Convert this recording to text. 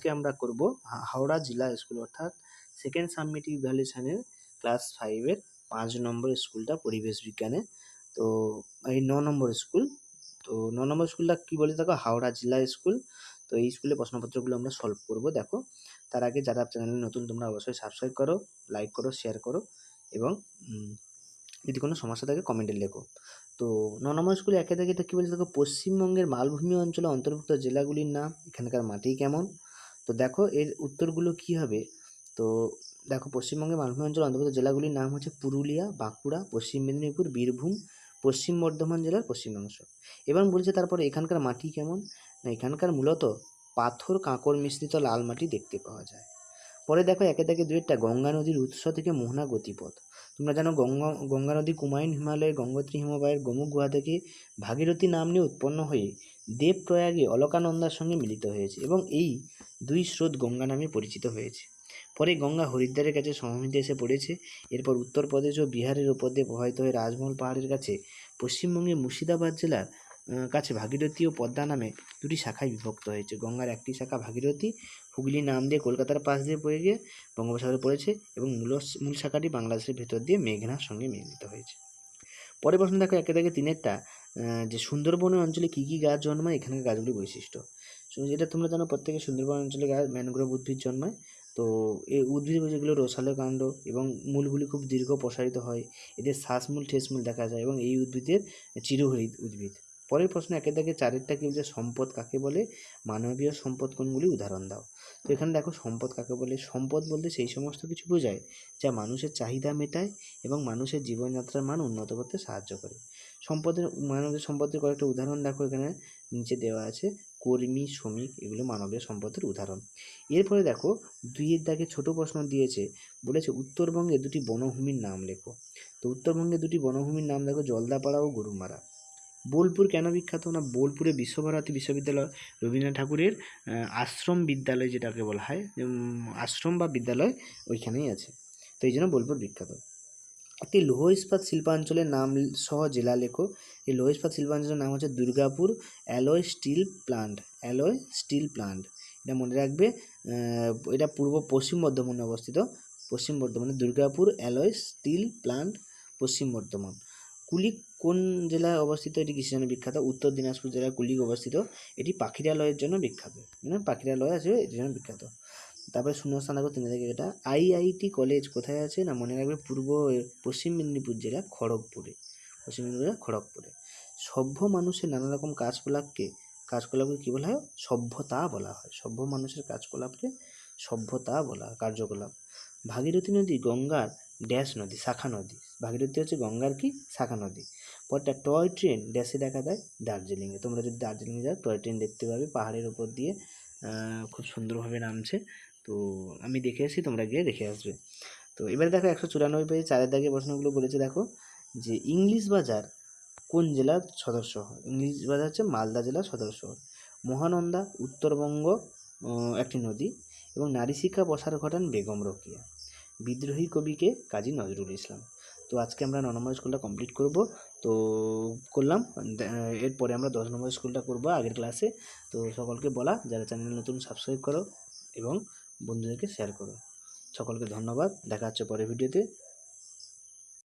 আজকে আমরা করব হাওড়া জেলা স্কুল অর্থাৎ সেকেন্ড সাবমিটিভ ভ্যালুয়েশনের ক্লাস ফাইভের পাঁচ নম্বর স্কুলটা পরিবেশ বিজ্ঞানে। তো, এই ন নম্বর স্কুল তো ন নম্বর স্কুলটা কী বলে দেখো? হাওড়া জেলা স্কুল তো এই স্কুলে প্রশ্নপত্রগুলো আমরা সলভ করব, দেখো। তার আগে যারা চ্যানেলে নতুন, তোমরা অবশ্যই সাবস্ক্রাইব করো লাইক করো শেয়ার করো এবং যদি কোনো সমস্যা থাকে কমেন্টে লেখো। তো, ন নম্বর স্কুলে একে থেকে এটা কী বলছে দেখো? পশ্চিমবঙ্গের মালভূমি অঞ্চলে অন্তর্ভুক্ত জেলাগুলির নাম, এখানকার মাটি কেমন? তো দেখো এর উত্তরগুলো কী হবে? তো দেখো পশ্চিমবঙ্গের মালভূমি অঞ্চলে অন্তর্ভুক্ত জেলাগুলির নাম হচ্ছে পুরুলিয়া, বাঁকুড়া, পশ্চিম মেদিনীপুর, বীরভূম, পশ্চিম বর্ধমান জেলার পশ্চিমাংশ এবং বলছে তারপরে এখানকার মাটি কেমন? না, এখানকার মূলত পাথর, কাঁকড় মিশ্রিত লাল মাটি দেখতে পাওয়া যায়। পরে দেখো একে থেকে একটা গঙ্গা নদীর উৎস থেকে মোহনা গতিপথ। তোমরা জানো গঙ্গা গঙ্গা নদী, কুমায়ুন হিমালয়ের গঙ্গোত্রী হিমবাহের গোমুখ গুহা থেকে ভাগীরথী নাম নিয়ে উৎপন্ন হয়ে দেবপ্রয়াগে অলকানন্দার সঙ্গে মিলিত হয়েছে এবং এই দুই স্রোত গঙ্গা নামে পরিচিত হয়েছে। পরে গঙ্গা হরিদ্বারের কাছে সমভূমিতে এসে পড়েছে। এরপর উত্তরপ্রদেশ ও বিহারের উপর দিয়ে প্রবাহিত হয়ে রাজমহল পাহাড়ের কাছে, পশ্চিমবঙ্গের মুর্শিদাবাদ জেলার কাছে ভাগীরথী ও পদ্মা নামে দুটি শাখায় বিভক্ত হয়েছে। গঙ্গার একটি শাখা ভাগীরথী হুগলি নাম দিয়ে কলকাতার পাশ দিয়ে বয়ে গিয়ে বঙ্গোপসাগরে পড়েছে এবং মূল মূল শাখাটি বাংলাদেশের ভেতর দিয়ে মেঘনার সঙ্গে মিলিত হয়েছে। পরের প্রশ্ন দেখো, একে থেকে তিনেরটা। যে সুন্দরবনের অঞ্চলে কী কী গাছ জন্মায়, এখানকার গাছগুলি বৈশিষ্ট্য। এটা তোমরা জানো, প্রত্যেকে সুন্দরবন অঞ্চলে গাছ ম্যানগ্রোভ উদ্ভিদ জন্মায়। তো, এই উদ্ভিদ যেগুলো রসালো কাণ্ড এবং মূলগুলি খুব দীর্ঘ প্রসারিত হয়, এদের শ্বাসমূল, ঠেসমূল দেখা যায় এবং এই উদ্ভিদের চিরহরিত উদ্ভিদ। পরের প্রশ্ন, একে থেকে চারেরটা কি বলছে? সম্পদ কাকে বলে? মানবীয় সম্পদ কোনগুলি? উদাহরণ দাও। তো এখানে দেখো সম্পদ কাকে বলে? সম্পদ বলতে সেই সমস্ত কিছু বোঝায় যা মানুষের চাহিদা মেটায় এবং মানুষের জীবনযাত্রার মান উন্নত করতে সাহায্য করে। সম্পদের মানবীয় সম্পদের কয়েকটা উদাহরণ দেখো এখানে নিচে দেওয়া আছে। কর্মী, শ্রমিক এগুলো মানবীয় সম্পদের উদাহরণ। এরপরে দেখো, দুইয়ের দাগে ছোট প্রশ্ন দিয়েছে, বলেছে উত্তরবঙ্গে দুটি বনভূমির নাম লেখো। তো উত্তরবঙ্গে দুটি বনভূমির নাম দেখো, জলদাপাড়া ও গরুমারা বোলপুর কেন বিখ্যাত না? বোলপুরে বিশ্বভারতী বিশ্ববিদ্যালয় রবীন্দ্রনাথ ঠাকুরের আশ্রম বিদ্যালয় যেটাকে বলা হয় আশ্রম বা বিদ্যালয় ওইখানেই আছে। তো এই জন্য বোলপুর বিখ্যাত। একটি লৌহ ইস্পাত শিল্পাঞ্চলের নাম সহ জেলা লেখো। এই লৌহ ইস্পাত শিল্পাঞ্চলের নাম হচ্ছে Durgapur alloy steel plant, alloy steel plant. এটা মনে রাখবে এটা পূর্ব পশ্চিম বর্ধমানে অবস্থিত। পশ্চিম বর্ধমানে দুর্গাপুর অ্যালয় স্টিল প্লান্ট, পশ্চিম বর্ধমান। কুলিক কোন জেলায় অবস্থিত? এটি কিসের জন্য বিখ্যাত। উত্তর দিনাজপুর জেলায় কুলিক অবস্থিত। এটি পাখিরালয়ের জন্য বিখ্যাত। মানে পাখিরালয় আছে, এর জন্য বিখ্যাত। তারপরে শূন্যস্থান দেখো তিন থেকে এটা। আইআইটি কলেজ কোথায় আছে? না, মনে রাখবে পূর্ব পশ্চিম মেদিনীপুর জেলা খড়গপুরে। পশ্চিম মেদিনীপুর জেলা খড়গপুরে। সভ্য মানুষের নানা রকম কাজকলাপকে কাজকলাপকে কী বলা হয়? সভ্যতা বলা হয়। সভ্য মানুষের কাজকলাপকে সভ্যতা বলা হয়, কার্যকলাপ। ভাগীরথী নদী, গঙ্গার ড্যাশ নদী, শাখা নদী। ভাগীরথী হচ্ছে গঙ্গার কি শাখা নদী। পরটা টয় ট্রেন ড্যাশে দেখা দেয় দার্জিলিংয়ে। তোমরা যদি দার্জিলিংয়ে যাও, টয় ট্রেন দেখতে পাবে পাহাড়ের উপর দিয়ে খুব সুন্দরভাবে নামছে। তো আমি দেখে এসেছি তোমরা গিয়ে দেখে আসবে। তো এবারে দেখো একশো চুরানব্বই পেজে চারের দাগে প্রশ্নগুলো বলেছে দেখো যে, ইংলিশ বাজার কোন জেলার সদর শহর? ইংলিশ বাজার হচ্ছে মালদা জেলার সদর শহর। মহানন্দা, উত্তরবঙ্গ একটি নদী এবং নারী শিক্ষা প্রসার ঘটান বেগম রোকেয়া। বিদ্রোহী কবিকে কাজী নজরুল ইসলাম। তো আজকে আমরা ন নম্বর স্কুলটা কমপ্লিট করব। তো করলাম এরপরে আমরা দশ নম্বর স্কুলটা করব আগের ক্লাসে তো সকলকে বলা, যারা চ্যানেল নতুন সাবস্ক্রাইব করো এবং বন্ধুদেরকে শেয়ার করো। সকলকে ধন্যবাদ, দেখা হচ্ছে পরের ভিডিওতে